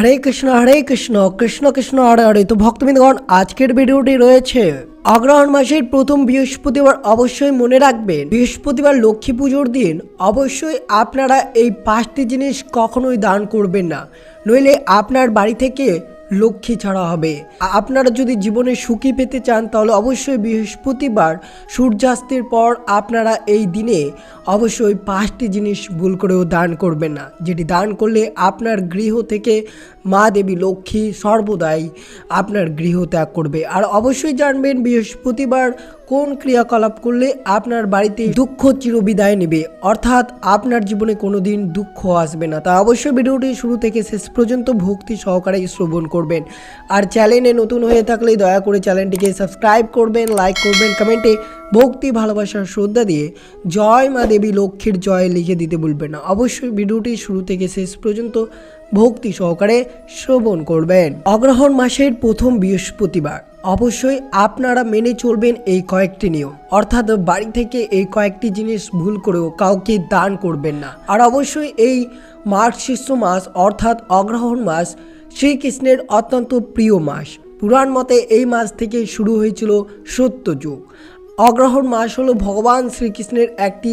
হরে কৃষ্ণ হরে কৃষ্ণ কৃষ্ণ কৃষ্ণ, হরে হরে। তো ভক্তবৃন্দগণ, আজকের ভিডিওটি রয়েছে অগ্রহণ মাসের প্রথম বৃহস্পতিবার। অবশ্যই মনে রাখবেন, বৃহস্পতিবার লক্ষ্মী পুজোর দিন। অবশ্যই আপনারা এই পাঁচটি জিনিস কখনোই দান করবেন না। নইলে আপনার বাড়ি থেকে লক্ষ্মী ছাড়া হবে। আপনারা যদি জীবনে সুখী পেতে চান, তাহলে অবশ্যই বৃহস্পতিবার সূর্যাস্তের পর আপনারা এই দিনে অবশ্যই পাঁচটি জিনিস ভুল করেও দান করবেন না, যেটি দান করলে আপনার গৃহ থেকে মা দেবী লক্ষ্মী সর্বদাই আপনার গৃহ ত্যাগ করবে। আর অবশ্যই জানবেন, বৃহস্পতিবার কোন ক্রিয়াকলাপ করলে আপনার বাড়িতে দুঃখ চিরবিদায় নেবে? অর্থাৎ আপনার জীবনে কোনোদিন দুঃখ আসবে না। তা অবশ্যই ভিডিওটি শুরু থেকে শেষ পর্যন্ত ভক্তি সহকারে শ্রবণ করবেন। আর চ্যানেলে নতুন হয়ে থাকলে দয়া করে চ্যানেলটিকে সাবস্ক্রাইব করবেন, লাইক করবেন, কমেন্টে ভক্তি ভালোবাসার শ্রদ্ধা দিয়ে জয় মা দেবী লক্ষ্মীর জয় লিখে দিতে ভুলবেন না। অবশ্যই ভিডিওটি শুরু থেকে শেষ পর্যন্ত ভক্তি সহকারে শ্রবণ করবেন। অগ্রহণ মাসের প্রথম বৃহস্পতিবার। অবশ্যই আপনারা মেনে চলবেন এই কয়েকটি নিয়ম। অর্থাৎ বাড়ি থেকে এই কয়েকটি জিনিস ভুল করেও কাউকে দান করবেন না। আর অবশ্যই এই মার্চ শিষ্য মাস অর্থাৎ অগ্রহণ মাস শ্রীকৃষ্ণের অত্যন্ত প্রিয় মাস। পুরাণ মতে এই মাস থেকে শুরু হয়েছিল সত্যযুগ অগ্রহণ মাস হলো ভগবান শ্রীকৃষ্ণের একটি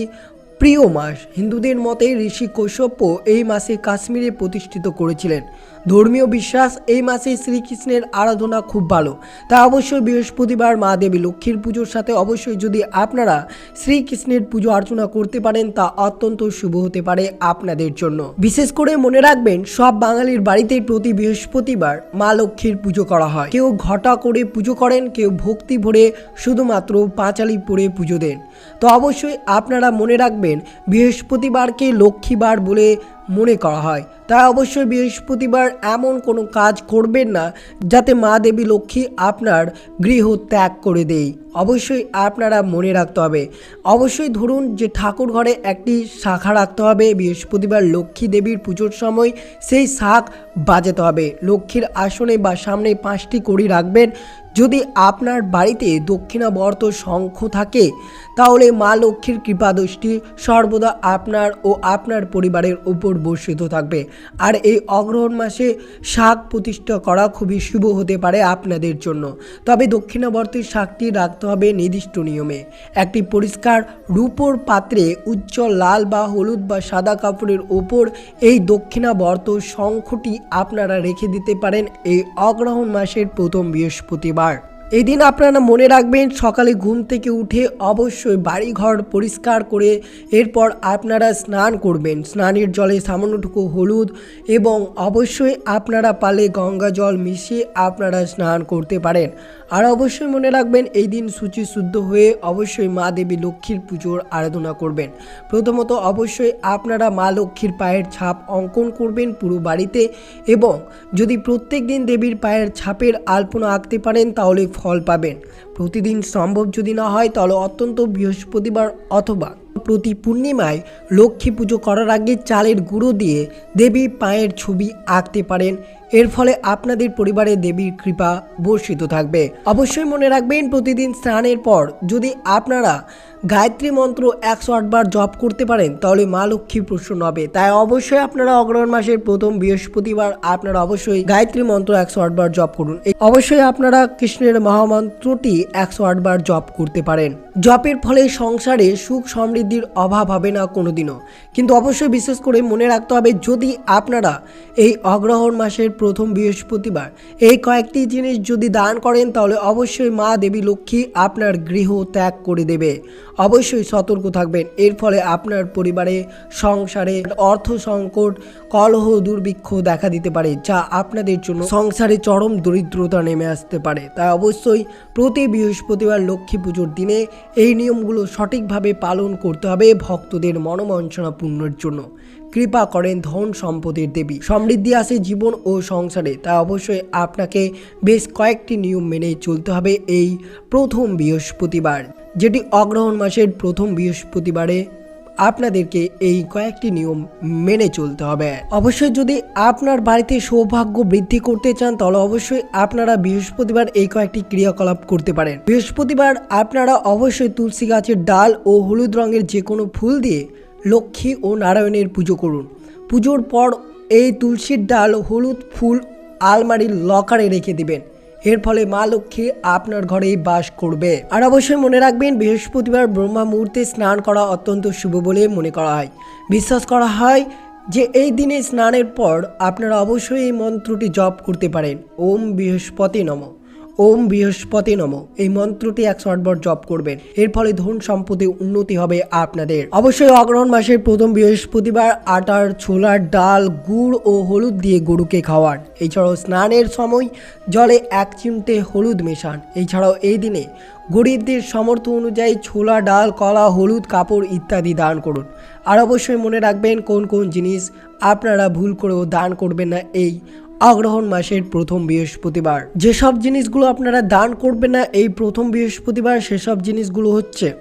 প্রিয় মাস। হিন্দুদের মতে ঋষি কৈশপ্য এই মাসে কাশ্মীরে প্রতিষ্ঠিত করেছিলেন। ধর্মীয় বিশ্বাস, এই মাসে শ্রীকৃষ্ণের আরাধনা খুব ভালো। তা অবশ্যই বৃহস্পতিবার মা দেবী লক্ষ্মীর পুজোর সাথে অবশ্যই যদি আপনারা শ্রীকৃষ্ণের পুজো অর্চনা করতে পারেন, তা অত্যন্ত শুভ হতে পারে আপনাদের জন্য। বিশেষ করে মনে রাখবেন, সব বাঙালির বাড়িতেই প্রতি বৃহস্পতিবার মা লক্ষ্মীর পুজো করা হয়। কেউ ঘটা করে পুজো করেন, কেউ ভক্তি ভরে শুধুমাত্র পাঁচালি পরে পুজো দেন। তো অবশ্যই আপনারা মনে রাখবেন, বৃহস্পতিবারকে লক্ষ্মীবার বলে মনে করা হয়। তাই অবশ্যই বৃহস্পতিবার এমন কোনো কাজ করবেন না যাতে মা দেবী লক্ষ্মী আপনার গৃহ ত্যাগ করে দেয়। অবশ্যই আপনারা মনে রাখতে হবে। অবশ্যই ধরুন যে ঠাকুর ঘরে একটি শাখা রাখতে হবে, বৃহস্পতিবার লক্ষ্মী দেবীর পুজোর সময় সেই শাক বাজাতে হবে। লক্ষ্মীর আসনে বা সামনে পাঁচটি কড়ি রাখবেন। যদি আপনার বাড়িতে দক্ষিণাবর্ত শঙ্খ থাকে, তাহলে মা লক্ষ্মীর কৃপাদৃষ্টি সর্বদা আপনার ও আপনার পরিবারের উপর বর্ষিত থাকবে। আর এই অগ্রহণ মাসে শাক প্রতিষ্ঠা করা খুবই শুভ হতে পারে আপনাদের জন্য। তবে দক্ষিণাবর্তের শাকটি রাখতে হবে নির্দিষ্ট নিয়মে। একটি পরিষ্কার রূপোর পাত্রে উচ্চ লাল বা হলুদ বা সাদা কাপড়ের ওপর এই দক্ষিণাবর্ত শঙ্খটি আপনারা রেখে দিতে পারেন এই অগ্রহণ মাসের প্রথম বৃহস্পতিবার। এই দিন আপনারা মনে রাখবেন, সকালে ঘুম থেকে উঠে অবশ্যই বাড়িঘর পরিষ্কার করে এরপর আপনারা স্নান করবেন। স্নানের জলে সামান্যটুকু হলুদ এবং অবশ্যই আপনারা পালে গঙ্গা জল মিশিয়ে আপনারা স্নান করতে পারেন। আর অবশ্যই মনে রাখবেন, এই দিন সূচি শুদ্ধ হয়ে অবশ্যই মা দেবী লক্ষ্মীর পুজোর আরাধনা করবেন। প্রথমত অবশ্যই আপনারা মা লক্ষ্মীর পায়ের ছাপ অঙ্কন করবেন পুরো বাড়িতে এবং যদি প্রত্যেক দিন দেবীর পায়ের ছাপের আলপনা আঁকতে পারেন, তাহলে ফল পাবেন। প্রতিদিন সম্ভব যদি না হয়, তাহলে অত্যন্ত বৃহস্পতিবার অথবা প্রতি পূর্ণিমায় লক্ষ্মী পুজো করার আগে চালের গুঁড়ো দিয়ে দেবী পায়ের ছবি আঁকতে পারেন। এর ফলে আপনাদের পরিবারে দেবীর কৃপা বর্ষিত থাকবে। অবশ্যই মনে রাখবেন, প্রতিদিন স্নানের পর যদি আপনারা গায়ত্রী মন্ত্র একশো আটবার জপ করতে পারেন, তাহলে মা লক্ষ্মী প্রসন্ন হবে তাই অবশ্যই আপনারা অগ্রহণ মাসের প্রথম বৃহস্পতিবার আপনারা অবশ্যই গায়ত্রী মন্ত্র একশো আটবার জপ করুন। অবশ্যই আপনারা কৃষ্ণের মহামন্ত্রটি একশো আটবার জপ করতে পারেন। জপের ফলে সংসারে সুখ সমৃদ্ধির অভাব হবে না কোনোদিনও। কিন্তু অবশ্যই বিশেষ করে মনে রাখতে হবে, যদি আপনারা এই অগ্রহণ মাসের প্রথম বৃহস্পতিবার। এই কয়েকটি জিনিস যদি দান করেন, তাহলে অবশ্যই মা দেবী লক্ষ্মী আপনার গৃহ ত্যাগ করে দেবে। অবশ্যই সতর্ক থাকবেন। এর ফলে আপনার পরিবারে, সংসারে অর্থ সংকট কলহ দুর্ভিক্ষ দেখা দিতে পারে, যা আপনাদের জন্য সংসারে চরম দরিদ্রতা নেমে আসতে পারে। তাই অবশ্যই প্রতি বৃহস্পতিবার লক্ষ্মী পুজোর দিনে এই নিয়মগুলো সঠিকভাবে পালন করতে হবে ভক্তদের মনোবাঞ্ছনা পূর্ণের জন্য। কৃপা করেন ধন সম্পদের দেবী। সমৃদ্ধি আসে জীবন ও সংসারে। তা অবশ্যই আপনাকে বেশ কয়েকটি নিয়ম মেনে চলতে হবে এই প্রথম বৃহস্পতিবার, যেটি অগ্রহণ মাসের প্রথম বৃহস্পতিবারে আপনাদেরকে এই কয়েকটি নিয়ম মেনে চলতে হবে। অবশ্যই যদি আপনার বাড়িতে সৌভাগ্য বৃদ্ধি করতে চান, তাহলে অবশ্যই আপনারা বৃহস্পতিবার এই কয়েকটি ক্রিয়াকলাপ করতে পারেন। বৃহস্পতিবার আপনারা অবশ্যই তুলসী গাছের ডাল ও হলুদ রঙের যে কোনো ফুল দিয়ে লক্ষ্মী ও নারায়ণের পুজো করুন। পুজোর পর এই তুলসীর ডাল, হলুদ ফুল আলমারির লকারে রেখে দিবেন। এর ফলে মা লক্ষ্মী আপনার ঘরেই বাস করবে। আর অবশ্যই মনে রাখবেন, বৃহস্পতিবার ব্রহ্মা মুহূর্তে স্নান করা অত্যন্ত শুভ বলে মনে করা হয়। বিশ্বাস করা হয় যে এই দিনে স্নানের পর আপনারা অবশ্যই এই মন্ত্রটি জপ করতে পারেন। ওম বৃহস্পতি নম। ওম বৃহস্পতি নম। এই মন্ত্রটি একশো আটবার জপ করবেন। এর ফলে ধন সম্পদে উন্নতি হবে আপনাদের। অবশ্যই অগ্রহণ মাসের প্রথম বৃহস্পতিবার আটার ছোলার ডাল, গুড় ও হলুদ দিয়ে গরুকে খাওয়ান। এছাড়াও স্নানের সময় জলে এক চিমটে হলুদ মেশান। এছাড়াও এই দিনে গরিবদের সামর্থ্য অনুযায়ী ছোলা, ডাল, কলা, হলুদ, কাপড় ইত্যাদি দান করুন। আর অবশ্যই মনে রাখবেন কোন কোন জিনিস আপনারা ভুল করেও দান করবেন না, এই অগ্রহণ মাসের প্রথম বৃহস্পতিবার। যেসব জিনিসগুলো আপনারা দান করবেন না এই প্রথম বৃহস্পতিবার, সেসব জিনিসগুলো হচ্ছে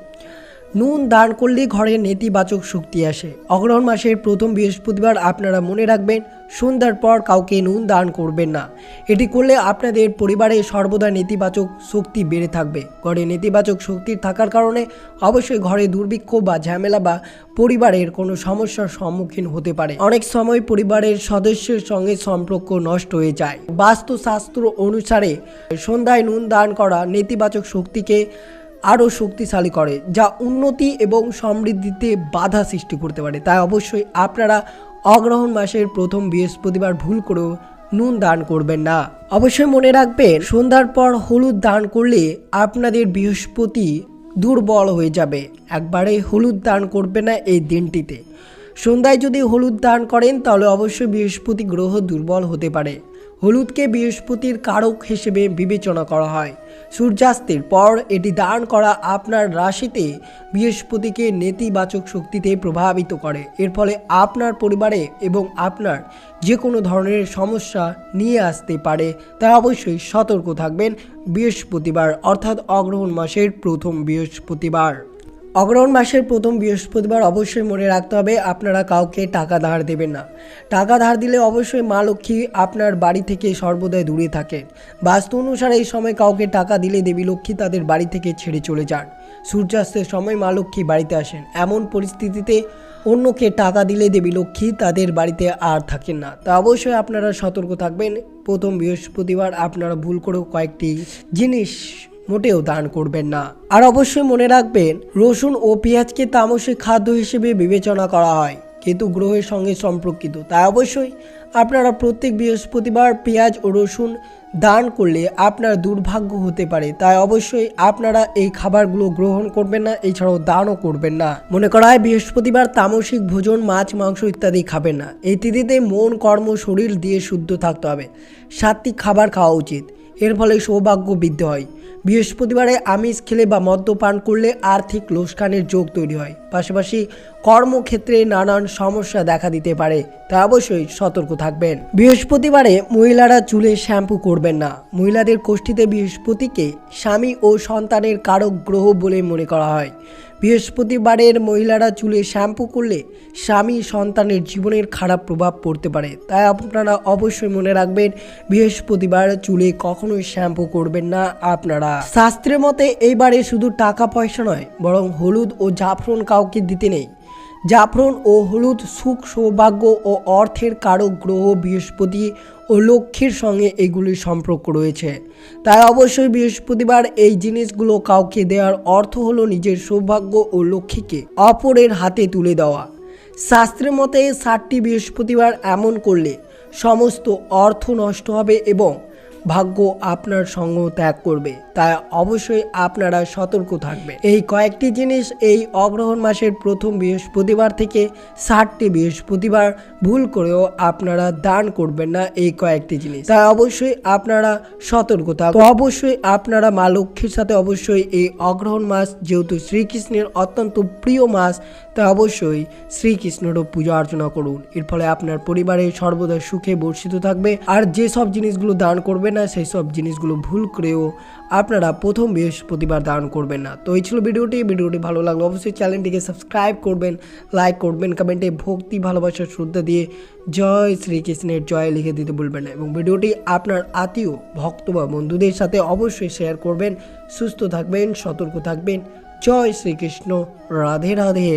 নুন দান করলে ঘরে নেতিবাচক শক্তি আসে। অগ্রহণ মাসের প্রথম বৃহস্পতিবার আপনারা মনে রাখবেন সন্ধ্যার পর কাউকে নুন দান করবেন না। এটি করলে আপনাদের পরিবারে সর্বদা নেতিবাচক শক্তি বেড়ে থাকবে। ঘরে নেতিবাচক শক্তির থাকার কারণে অবশ্যই ঘরে দুর্ভিক্ষ বা ঝামেলা বা পরিবারের কোনো সমস্যার সম্মুখীন হতে পারে। অনেক সময় পরিবারের সদস্যের সঙ্গে সম্পর্ক নষ্ট হয়ে যায়। বাস্তুশাস্ত্র অনুসারে সন্ধ্যায় নুন দান করা নেতিবাচক শক্তিকে আরও শক্তিশালী করে, যা উন্নতি এবং সমৃদ্ধিতে বাধা সৃষ্টি করতে পারে। তাই অবশ্যই আপনারা অগ্রহণ মাসের প্রথম বৃহস্পতিবার ভুল করেও নুন দান করবেন না। অবশ্যই মনে রাখবেন, সন্ধ্যার পর হলুদ দান করলে আপনাদের বৃহস্পতি দুর্বল হয়ে যাবে। একবারে হলুদ দান করবে না এই দিনটিতে। সন্ধ্যায় যদি হলুদ দান করেন, তাহলে অবশ্যই বৃহস্পতি গ্রহ দুর্বল হতে পারে। হলুদকে বৃহস্পতির কারক হিসেবে বিবেচনা করা হয়। সূর্যাস্তের পর এটি দান করা আপনার রাশিতে বৃহস্পতিকে নেতিবাচক শক্তিতে প্রভাবিত করে। এর ফলে আপনার পরিবারে এবং আপনার যে কোনো ধরনের সমস্যা নিয়ে আসতে পারে। তাই অবশ্যই সতর্ক থাকবেন বৃহস্পতিবার, অর্থাৎ অগ্রহণ মাসের প্রথম বৃহস্পতিবার। অগ্রহণ মাসের প্রথম বৃহস্পতিবার অবশ্যই মনে রাখতে হবে, আপনারা কাউকে টাকা ধার দেবেন না। টাকা ধার দিলে অবশ্যই মা লক্ষ্মী আপনার বাড়ি থেকে সর্বদাই দূরে থাকেন বাস্তু অনুসারে এই সময় কাউকে টাকা দিলে দেবী লক্ষ্মী তাদের বাড়ি থেকে ছেড়ে চলে যান। সূর্যাস্তের সময় মা লক্ষ্মী বাড়িতে আসেন। এমন পরিস্থিতিতে অন্যকে টাকা দিলে দেবী লক্ষ্মী তাদের বাড়িতে আর থাকেন না। তা অবশ্যই আপনারা সতর্ক থাকবেন। প্রথম বৃহস্পতিবার আপনারা ভুল করেও কয়েকটি জিনিস মোটেও দান করবেন না। আর অবশ্যই মনে রাখবেন, রসুন ও পেঁয়াজকে তামসিক খাদ্য হিসেবে বিবেচনা করা হয়, কিন্তু গ্রহের সঙ্গে সম্পর্কিত। তাই অবশ্যই আপনারা প্রত্যেক বৃহস্পতিবার পেঁয়াজ ও রসুন দান করলে আপনার দুর্ভাগ্য হতে পারে। তাই অবশ্যই আপনারা এই খাবারগুলো গ্রহণ করবেন না, এছাড়াও দানও করবেন না। মনে করা হয় বৃহস্পতিবার তামসিক ভোজন, মাছ, মাংস ইত্যাদি খাবেন না। এই তিথিতে মন, কর্ম, শরীর দিয়ে শুদ্ধ থাকতে হবে। সাত্বিক খাবার খাওয়া উচিত। এর ফলে সৌভাগ্য বৃদ্ধি হয়। বৃহস্পতিবারে আমিষ খেলে বা মদ্যপান করলে আর্থিক লোকসানের যোগ তৈরি হয়। পাশাপাশি কর্মক্ষেত্রে নানান সমস্যা দেখা দিতে পারে তা অবশ্যই সতর্ক থাকবেন। বৃহস্পতিবারে মহিলারা চুলে শ্যাম্পু করবেন না। মহিলাদের কোষ্ঠীতে বৃহস্পতিকে স্বামী ও সন্তানের কারক গ্রহ বলে মনে করা হয়। বৃহস্পতিবারের মহিলারা চুলে শ্যাম্পু করলে স্বামী সন্তানের জীবনের খারাপ প্রভাব পড়তে পারে। তাই আপনারা অবশ্যই মনে রাখবেন, বৃহস্পতিবার চুলে কখনোই শ্যাম্পু করবেন না আপনারা। শাস্ত্রের মতে এইবারে শুধু টাকা পয়সা নয়, বরং হলুদ ও জাফরন কাউকে দিতে নেই। জাফরন ও হলুদ সুখ, সৌভাগ্য ও অর্থের কারক গ্রহ বৃহস্পতি ও লক্ষ্মীর সঙ্গে এগুলির সম্পর্ক রয়েছে। তাই অবশ্যই বৃহস্পতিবার এই জিনিসগুলো কাউকে দেওয়ার অর্থ হলো নিজের সৌভাগ্য ও লক্ষ্মীকে অপরের হাতে তুলে দেওয়া। শাস্ত্রের মতে ষাটটি বৃহস্পতিবার এমন করলে সমস্ত অর্থ নষ্ট হবে এবং ভাগ্য আপনার সঙ্গ ত্যাগ করবে, তাই অবশ্যই আপনারা সতর্ক থাকবেন। এই কয়েকটি জিনিস এই অগ্রহণ মাসের প্রথম বৃহস্পতিবার থেকে ষাটটি বৃহস্পতিবার ভুল করেও আপনারা দান করবেন না এই কয়েকটি জিনিস। তাই অবশ্যই আপনারা সতর্ক থাকবেন তো অবশ্যই আপনারা মা লক্ষ্মীর সাথে অবশ্যই এই অগ্রহণ মাস যেহেতু শ্রীকৃষ্ণের অত্যন্ত প্রিয় মাস, তাই অবশ্যই শ্রীকৃষ্ণেরও পূজা অর্চনা করুন। এর ফলে আপনার পরিবারে সর্বদা সুখে বর্ষিত থাকবে। আর যেসব জিনিসগুলো দান করবে না, সেই সব জিনিসগুলো ভুল করেও আপনারা প্রথম বৃহস্পতিবার দান করবেন না। তো এই ছিল ভিডিওটি। ভিডিওটি ভালো লাগল অবশ্যই চ্যানেলটিকে সাবস্ক্রাইব করবেন, লাইক করবেন, কমেন্টে ভক্তি, ভালোবাসা, শ্রদ্ধা দিয়ে জয় শ্রীকৃষ্ণের জয় লিখে দিতে ভুলবেন না এবং ভিডিওটি আপনার আত্মীয়, ভক্ত বা বন্ধুদের সাথে অবশ্যই শেয়ার করবেন। সুস্থ থাকবেন, সতর্ক থাকবেন। জয় শ্রীকৃষ্ণ। রাধে রাধে।